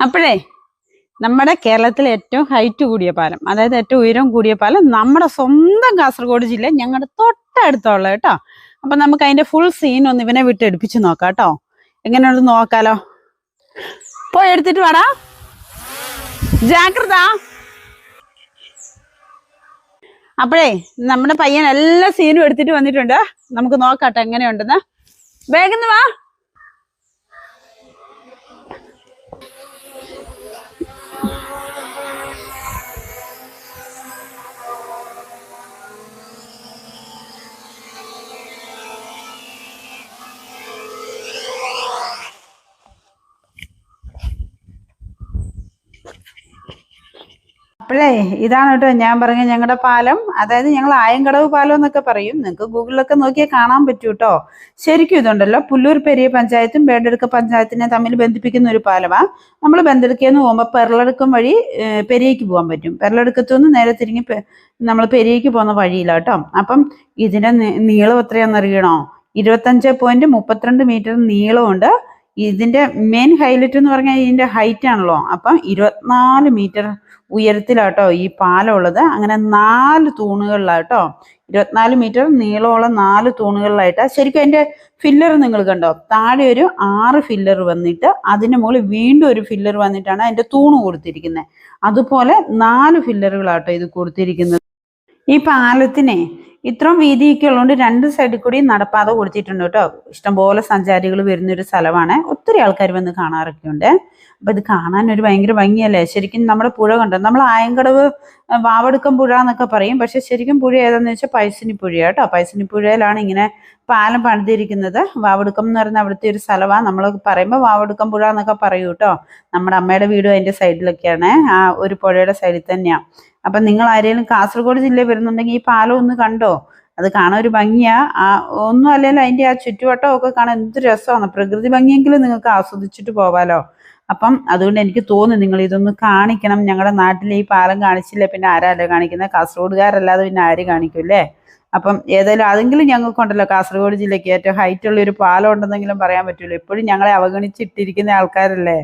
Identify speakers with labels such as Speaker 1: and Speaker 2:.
Speaker 1: അപ്പോഴേ നമ്മുടെ കേരളത്തിലെ ഏറ്റവും ഹൈറ്റ് കൂടിയ പാലം അതായത് ഏറ്റവും ഉയരം കൂടിയ പാലം നമ്മുടെ സ്വന്തം കാസർഗോഡ് ജില്ല ഞങ്ങളുടെ തൊട്ടടുത്തുള്ള കേട്ടോ. അപ്പൊ നമുക്ക് അതിന്റെ ഫുൾ സീൻ ഒന്ന് ഇവനെ വിട്ട് എടുപ്പിച്ച് നോക്കാം കേട്ടോ. എങ്ങനെയുള്ളത് നോക്കാലോ. പോയി എടുത്തിട്ട് വാടാ. ജാഗ്രത. അപ്പോഴേ നമ്മുടെ പയ്യൻ എല്ലാ സീനും എടുത്തിട്ട് വന്നിട്ടുണ്ട്. നമുക്ക് നോക്കാട്ടെ എങ്ങനെയുണ്ടെന്ന്. വേഗം വാ. അപ്പോഴേ ഇതാണ് കേട്ടോ ഞാൻ പറഞ്ഞ ഞങ്ങളുടെ പാലം. അതായത് ഞങ്ങൾ ആയങ്കടവ് പാലം എന്നൊക്കെ പറയും. നിങ്ങൾക്ക് ഗൂഗിളിലൊക്കെ നോക്കിയാൽ കാണാൻ പറ്റൂ കേട്ടോ. ശരിക്കും ഇതുണ്ടല്ലോ. പുല്ലൂർ പെരിയ പഞ്ചായത്തും ബേഡെടുക്ക പഞ്ചായത്തിനെ തമ്മിൽ ബന്ധിപ്പിക്കുന്ന ഒരു പാലമാണ് നമ്മൾ ബന്തെടുക്കെന്ന് പോകുമ്പോൾ പെരളടുക്കം വഴി പെരിയയ്ക്ക് പോകാൻ പറ്റും. പെരളടുക്കത്തു നിന്ന് നേരെ തിരിഞ്ഞ് നമ്മൾ പെരിയയ്ക്ക് പോകുന്ന വഴിയില്ല കേട്ടോ. അപ്പം ഇതിന്റെ നീളം എത്രയാണെന്ന് അറിയണോ ഇരുപത്തഞ്ച് പോയിന്റ് മുപ്പത്തിരണ്ട് മീറ്റർ നീളമുണ്ട് ഇതിന്റെ മെയിൻ ഹൈലൈറ്റ് എന്ന് പറഞ്ഞാൽ ഇതിന്റെ ഹൈറ്റ് ആണല്ലോ. അപ്പം ഇരുപത്തിനാല് മീറ്റർ ഉയരത്തിലാട്ടോ ഈ പാലം ഉള്ളത് അങ്ങനെ നാല് തൂണുകളിലാട്ടോ. ഇരുപത്തിനാല് മീറ്റർ നീളമുള്ള നാല് തൂണുകളിലായിട്ടാ. ശരിക്കും അതിന്റെ ഫില്ലർ നിങ്ങൾ കണ്ടോ? താഴെ ഒരു ആറ് ഫില്ലർ വന്നിട്ട് അതിന് മുകളിൽ വീണ്ടും ഒരു ഫില്ലർ വന്നിട്ടാണ് അതിന്റെ തൂണ് കൊടുത്തിരിക്കുന്നത് അതുപോലെ നാല് ഫില്ലറുകളാട്ടോ ഇത് കൊടുത്തിരിക്കുന്നത്. ഈ പാലത്തിനെ ഇത്രയും വീതിയൊക്കെ ഉള്ളതുകൊണ്ട് രണ്ട് സൈഡിൽ കൂടി നടപ്പാത കൊടുത്തിട്ടുണ്ട് കേട്ടോ. ഇഷ്ടംപോലെ സഞ്ചാരികൾ വരുന്ന ഒരു സ്ഥലമാണ്. ഒത്തിരി ആൾക്കാർ വന്ന് കാണാറൊക്കെ ഉണ്ട് അപ്പൊ ഇത് കാണാൻ ഒരു ഭയങ്കര ഭംഗിയല്ലേ? ശരിക്കും നമ്മുടെ പുഴ കണ്ടോ? നമ്മൾ ആയങ്കടവ് വാവടുക്കം പുഴ എന്നൊക്കെ പറയും. പക്ഷെ ശരിക്കും പുഴ ഏതാന്ന് വെച്ചാൽ പൈസനി പുഴ കേട്ടോ. പൈസനി പുഴയിലാണ് ഇങ്ങനെ പാലം പണിതിരിക്കുന്നത്. വാവടുക്കം എന്ന് പറയുന്ന അവിടുത്തെ ഒരു സ്ഥലമാണ്. നമ്മൾ പറയുമ്പോൾ വാവടുക്കം പുഴ എന്നൊക്കെ പറയൂ കേട്ടോ. നമ്മുടെ അമ്മയുടെ വീടും അതിന്റെ സൈഡിലൊക്കെയാണ് ആ ഒരു പുഴയുടെ സൈഡിൽ തന്നെയാണ് അപ്പൊ നിങ്ങൾ ആരെങ്കിലും കാസർഗോഡ് ജില്ലയിൽ വരുന്നുണ്ടെങ്കിൽ ഈ പാലം ഒന്ന് കണ്ടോ? അത് കാണാൻ ഒരു ഭംഗിയാ. ആ ഒന്നും അല്ലെങ്കിൽ അതിന്റെ ആ ചുറ്റുവട്ടം ഒക്കെ കാണാൻ എന്ത് രസമാണ്. പ്രകൃതി ഭംഗിയെങ്കിലും നിങ്ങൾക്ക് ആസ്വദിച്ചിട്ട് പോവാലോ. അപ്പം അതുകൊണ്ട് എനിക്ക് തോന്നി നിങ്ങൾ ഇതൊന്ന് കാണിക്കണം. ഞങ്ങളുടെ നാട്ടിൽ ഈ പാലം കാണിച്ചില്ല? പിന്നെ ആരല്ലേ കാണിക്കുന്നത്? കാസർഗോഡുകാരല്ലാതെ പിന്നെ ആര് കാണിക്കും അല്ലേ? അപ്പം ഏതായാലും അതെങ്കിലും ഞങ്ങൾക്കുണ്ടല്ലോ. കാസർഗോഡ് ജില്ലയ്ക്ക് ഏറ്റവും ഹൈറ്റ് ഉള്ള ഒരു പാലം ഉണ്ടെന്നെങ്കിലും പറയാൻ പറ്റുമല്ലോ ഇപ്പോഴും ഞങ്ങളെ അവഗണിച്ചിട്ടിരിക്കുന്ന ആൾക്കാരല്ലേ?